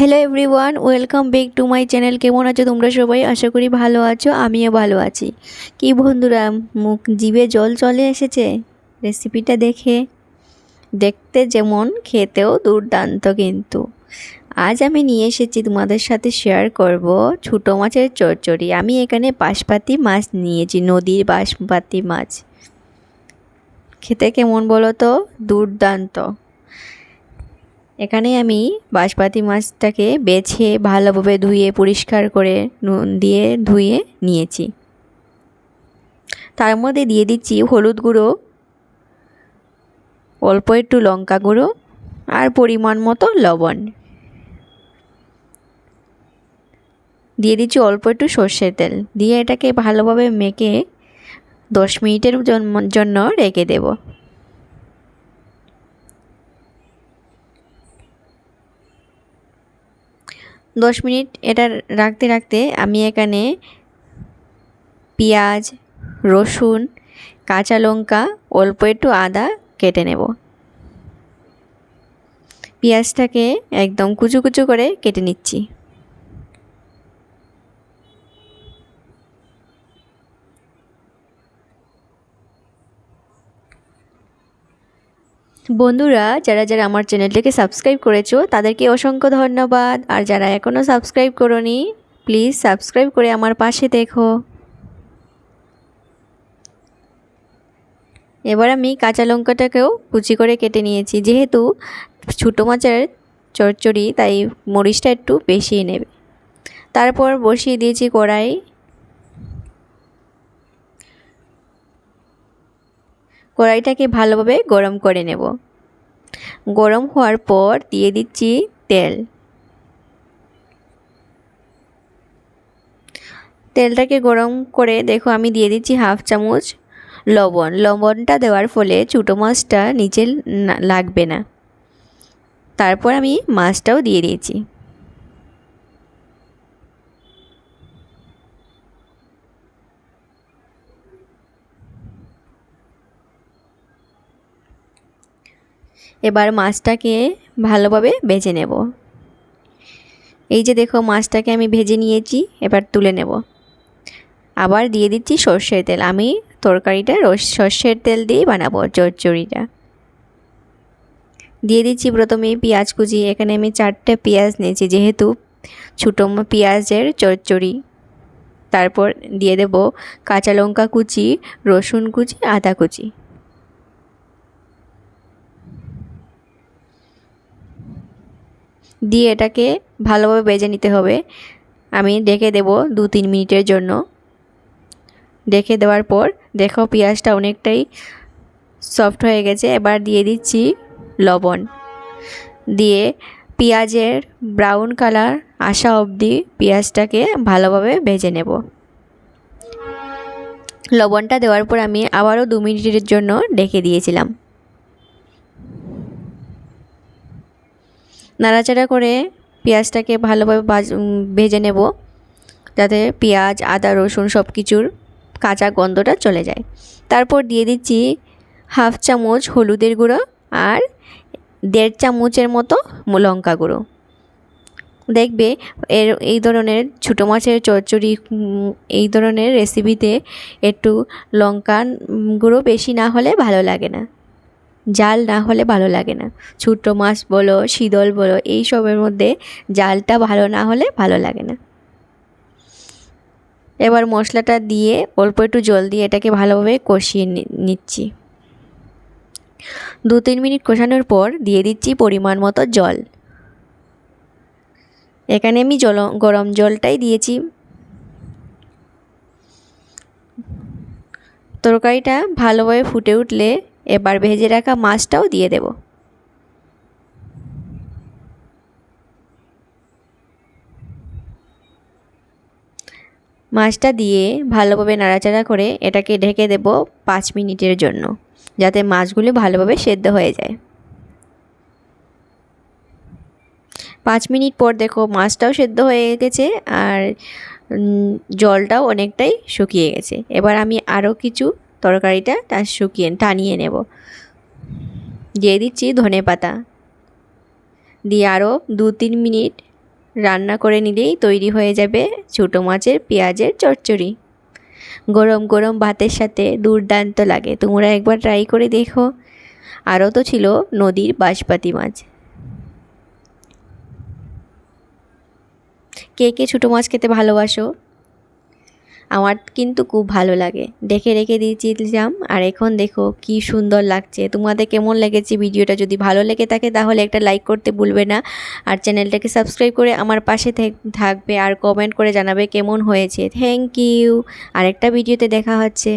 Hello everyone welcome back to my channel কেমন আছো তোমরা সবাই? আশা করি ভালো আছো, আমিও ভালো আছি। কি বন্ধুরা, মুখ জিভে জল চলে এসেছে? রেসিপিটা দেখে। দেখতে যেমন, খেতেও দুর্দান্ত কিন্তু। আজ আমি নিয়ে এসেছি তোমাদের সাথে শেয়ার করব ছোটো মাছের চচ্চড়ি। আমি এখানে বাঁশপাতি মাছ নিয়েছি, নদীর বাঁশপাতি মাছ। খেতে কেমন বলো তো দুর্দান্ত। এখানে আমি বাঁশপাতি মাছটাকে বেছে ভালোভাবে ধুয়ে, পরিষ্কার করে নুন দিয়ে ধুয়ে নিয়েছি। তার মধ্যে দিয়ে দিচ্ছি হলুদ গুঁড়ো, অল্প একটু লঙ্কা গুঁড়ো আর পরিমাণ মতো লবণ। দিয়ে দিচ্ছি অল্প একটু সর্ষের তেল। দিয়ে এটাকে ভালোভাবে মেখে দশ মিনিটের জন্য রেখে দেবো। দশ মিনিট এটা রাখতে রাখতে আমি এখানে পেঁয়াজ, রসুন, কাঁচা লঙ্কা, অল্প একটু আদা কেটে নেব। পেঁয়াজটাকে একদম কুচু কুচু করে কেটে নিচ্ছি। বন্ধুরা, যারা যারা আমার চ্যানেলটিকে সাবস্ক্রাইব করেছ, তাদেরকে অসংখ্য ধন্যবাদ। আর যারা এখনও সাবস্ক্রাইব করনি, প্লিজ সাবস্ক্রাইব করে আমার পাশে দেখো। এবার আমি কাঁচা লঙ্কাটাকেও কুচি করে কেটে নিয়েছি। যেহেতু ছোটো মাছের চচ্চড়ি, তাই মরিচটা একটু বেশি নেবে। তারপর বসিয়ে দিয়েছি কড়াই। কড়াইটাকে ভালোভাবে গরম করে নেব। গরম হওয়ার পর দিয়ে দিচ্ছি তেল। তেলটাকে গরম করে দেখো আমি দিয়ে দিচ্ছি হাফ চামচ লবণ। লবণটা দেওয়ার ফলে ছোটো মাছটা নিচে লাগবে না। তারপর আমি মাছটাও দিয়ে দিয়েছি। এবার মাছটাকে ভালোভাবে ভেজে নেব। এই যে দেখো মাছটাকে আমি ভেজে নিয়েছি, এবার তুলে নেব। আবার দিয়ে দিচ্ছি সর্ষের তেল। আমি তরকারিটা সর্ষের তেল দিয়েই বানাবো চচ্চড়িটা। দিয়ে দিচ্ছি প্রথমে পেঁয়াজ কুচি। এখানে আমি চারটে পেঁয়াজ নিয়েছি, যেহেতু ছোটো পেঁয়াজের চচ্চড়ি। তারপর দিয়ে দেব কাঁচা লঙ্কা কুচি, রসুন কুচি, আদা কুচি। দিয়ে এটাকে ভালোভাবে বেজে নিতে হবে। আমি ডেকে দেব দু তিন মিনিটের জন্য। ডেকে দেওয়ার পর দেখো পেঁয়াজটা অনেকটাই সফট হয়ে গেছে। এবার দিয়ে দিচ্ছি লবণ। দিয়ে পেঁয়াজের ব্রাউন কালার আসা অবধি পেঁয়াজটাকে ভালোভাবে ভেজে নেব। লবণটা দেওয়ার পর আমি আবারও দু মিনিটের জন্য ডেকে দিয়েছিলাম। নাড়াচাড়া করে পেঁয়াজটাকে ভালোভাবে ভেজে নেব। যাতে পেঁয়াজ, আদা, রসুন সব কিছুর কাঁচা গন্ধটা চলে যায়। তারপর দিয়ে দিচ্ছি হাফ চামচ হলুদের গুঁড়ো আর দেড় চামচের মতো লঙ্কা গুঁড়ো। দেখবে এর, এই ধরনের ছোটো মাছের চচ্চড়ি এই ধরনের রেসিপিতে একটু লঙ্কা গুঁড়ো বেশি না হলে ভালো লাগে না। জাল না হলে ভালো লাগে না। ছোটো মাছ বলো, শীতল বলো, এই সবের মধ্যে জালটা ভালো না হলে ভালো লাগে না। এবার মশলাটা দিয়ে অল্প একটু জল দিয়ে এটাকে ভালোভাবে কষিয়ে নিচ্ছি। দু তিন মিনিট কষানোর পর দিয়ে দিচ্ছি পরিমাণ মতো জল। এখানে আমি জল, গরম জলটাই দিয়েছি। তরকারিটা ভালোভাবে ফুটে উঠলে এবার ভেজে রাখা মাছটাও দিয়ে দেব। মাছটা দিয়ে ভালোভাবে নাড়াচাড়া করে এটাকে ঢেকে দেব পাঁচ মিনিটের জন্য, যাতে মাছগুলি ভালোভাবে সেদ্ধ হয়ে যায়। পাঁচ মিনিট পর দেখো মাছটাও সেদ্ধ হয়ে গেছে আর জলটাও অনেকটাই শুকিয়ে গেছে। এবার আমি আরও কিছু তরকারিটা শুকিয়ে, টানিয়ে নেব। দিয়ে দিচ্ছি ধনে পাতা। দিয়ে আরও দু তিন মিনিট রান্না করে নিলেই তৈরি হয়ে যাবে ছোটো মাছের পেঁয়াজের চচ্চড়ি। গরম গরম ভাতের সাথে দুর্দান্ত লাগে। তোমরা একবার ট্রাই করে দেখো। আরও তো ছিল নদীর বাঁশপাতি মাছ। কে কে ছোটো মাছ খেতে ভালোবাসো? আমার কিন্তু খুব ভালো লাগে। দেখে রেখে দিয়েছিলাম আর এখন দেখো কি সুন্দর লাগছে। তোমাদের কেমন লেগেছে ভিডিওটা? যদি ভালো লেগে থাকে তাহলে একটা লাইক করতে ভুলবে না। আর চ্যানেলটাকে সাবস্ক্রাইব করে আমার পাশে থাকবে। আর কমেন্ট করে জানাবে কেমন হয়েছে। থ্যাংক ইউ আর একটা ভিডিওতে দেখা হচ্ছে।